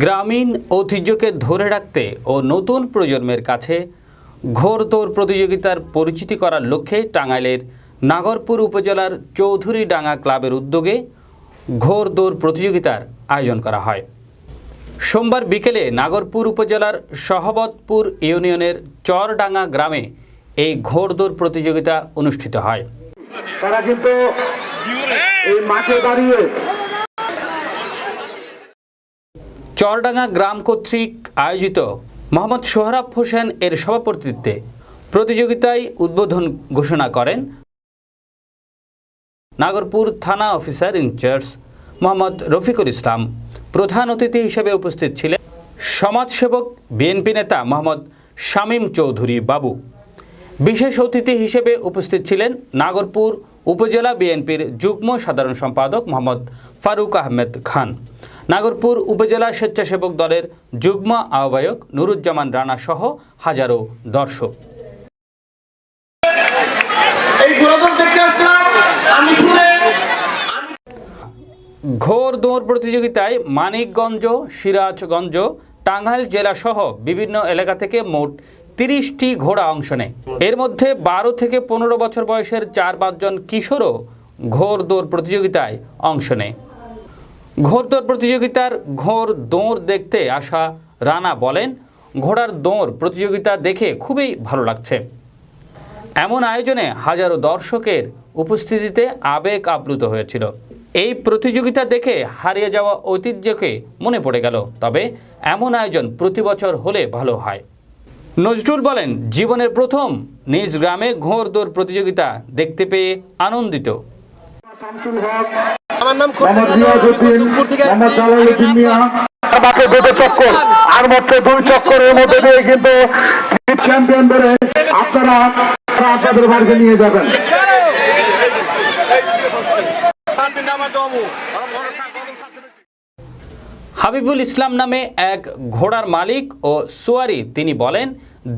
গ্রামীণ ঐতিহ্যকে ধরে রাখতে ও নতুন প্রজন্মের কাছে ঘোরদৌড় প্রতিযোগিতার পরিচিতি করার লক্ষ্যে টাঙ্গাইলের নাগরপুর উপজেলার চৌধুরীডাঙ্গা ক্লাবের উদ্যোগে ঘোরদৌড় প্রতিযোগিতার আয়োজন করা হয়। সোমবার বিকেলে নাগরপুর উপজেলার সহবতপুর ইউনিয়নের চরডাঙ্গা গ্রামে এই ঘোরদৌড় প্রতিযোগিতা অনুষ্ঠিত হয়। তারা কিন্তু এই মাঠে দাঁড়িয়ে চরডাঙ্গা গ্রাম কর্তৃক আয়োজিত মোহাম্মদ সোহরাব হোসেন এর সভাপতিত্বে প্রতিযোগিতায় উদ্বোধন ঘোষণা করেন নাগরপুর থানা অফিসার ইনচার্জ মোহাম্মদ রফিকুল ইসলাম। প্রধান অতিথি হিসেবে উপস্থিত ছিলেন সমাজসেবক বিএনপি নেতা মোহাম্মদ শামীম চৌধুরী বাবু। বিশেষ অতিথি হিসেবে উপস্থিত ছিলেন নাগরপুর উপজেলা বিএনপির যুগ্ম সাধারণ সম্পাদক মোহাম্মদ ফারুক আহমেদ খান। নাগরপুর উপজেলা স্বেচ্ছাসেবক দলের যুগ্ম আহ্বায়ক নুরুজ্জামান রানা সহ হাজারো দর্শক। ঘোর দৌড় প্রতিযোগিতায় মানিকগঞ্জ সিরাজগঞ্জ টাঙ্গাইল জেলা সহ বিভিন্ন এলাকা থেকে মোট তিরিশটি ঘোড়া অংশ নেয়। এর মধ্যে বারো থেকে পনেরো বছর বয়সের চার পাঁচজন কিশোরও ঘোর দৌড় প্রতিযোগিতায় অংশ নেয়। ঘোর দৌড় প্রতিযোগিতার ঘোর দৌড় দেখতে আসা রানা বলেন, ঘোড়ার দৌড় প্রতিযোগিতা দেখে খুবই ভালো লাগছে। এমন আয়োজনে হাজারো দর্শকের উপস্থিতিতে আবেগ আপ্লুত হয়েছিল। এই প্রতিযোগিতা দেখে হারিয়ে যাওয়া ঐতিহ্যকে মনে পড়ে গেল, তবে এমন আয়োজন প্রতি বছর হলে ভালো হয়। নজরুল বলেন জীবনের প্রথম নিজ গ্রামে ঘোড় দৌড় প্রতিযোগিতা দেখতে পেয়ে আনন্দিত। আমার নাম আর মাত্র দুই চক্করের মধ্যে দিয়ে কিন্তু চ্যাম্পিয়ন ধরে আপনারা আপনাদের বাড়িতে নিয়ে যাবেন। হাবিবুল ইসলাম নামে এক ঘোড়ার মালিক ও সোয়ারি তিনি বলেন,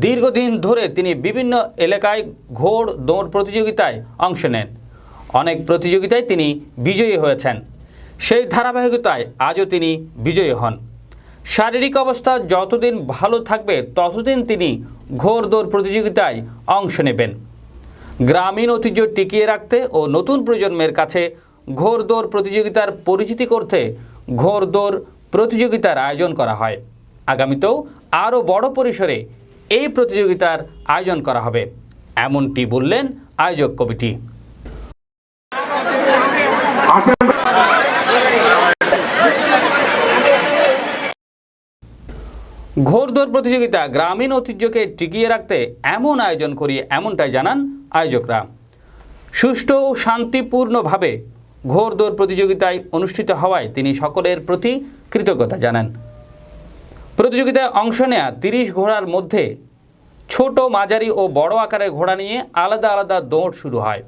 দীর্ঘদিন ধরে তিনি বিভিন্ন এলাকায় ঘোড় দৌড় প্রতিযোগিতায় অংশ নেন। অনেক প্রতিযোগিতায় তিনি বিজয়ী হয়েছেন। সেই ধারাবাহিকতায় আজও তিনি বিজয়ী হন। শারীরিক অবস্থা যতদিন ভালো থাকবে, ততদিন তিনি ঘোড় দৌড় প্রতিযোগিতায় অংশ নেবেন। গ্রামীণ ঐতিহ্য টিকিয়ে রাখতে ও নতুন প্রজন্মের কাছে ঘোর দৌড় প্রতিযোগিতার পরিচিতি করতে ঘোড়দৌড় প্রতিযোগিতার আয়োজন করা হয়। আগামীতেও আরও বড় পরিসরে এই প্রতিযোগিতার আয়োজন করা হবে। এমনটি বললেন আয়োজক কমিটি। ঘোড়দৌড় প্রতিযোগিতা গ্রামীণ ঐতিহ্যকে টিকিয়ে রাখতে এমন আয়োজন করিয়ে এমনটাই জানান আয়োজকরা। সুষ্ঠু ও শান্তিপূর্ণভাবে ঘোড়দৌড় প্রতিযোগিতায় অনুষ্ঠিত হওয়ায় তিনি সকলের প্রতি কৃতজ্ঞতা জানান। প্রতিযোগিতায় অংশ নেয়া তিরিশ ঘোড়ার মধ্যে ছোট, মাঝারি ও বড় আকারের ঘোড়া নিয়ে আলাদা আলাদা দৌড় শুরু হয়।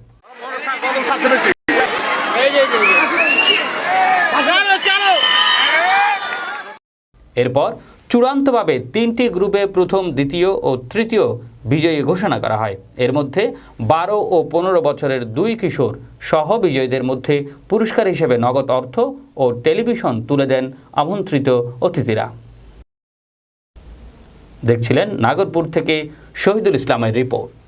এরপর চূড়ান্তভাবে তিনটি গ্রুপে প্রথম, দ্বিতীয় ও তৃতীয় বিজয়ী ঘোষণা করা হয়। এর মধ্যে বারো ও পনেরো বছরের দুই কিশোর সহ বিজয়ীদের মধ্যে পুরস্কার হিসেবে নগদ অর্থ ও টেলিভিশন তুলে দেন আমন্ত্রিত অতিথিরা। দেখছিলেন নাগরপুর থেকে শহীদুল ইসলামের রিপোর্ট।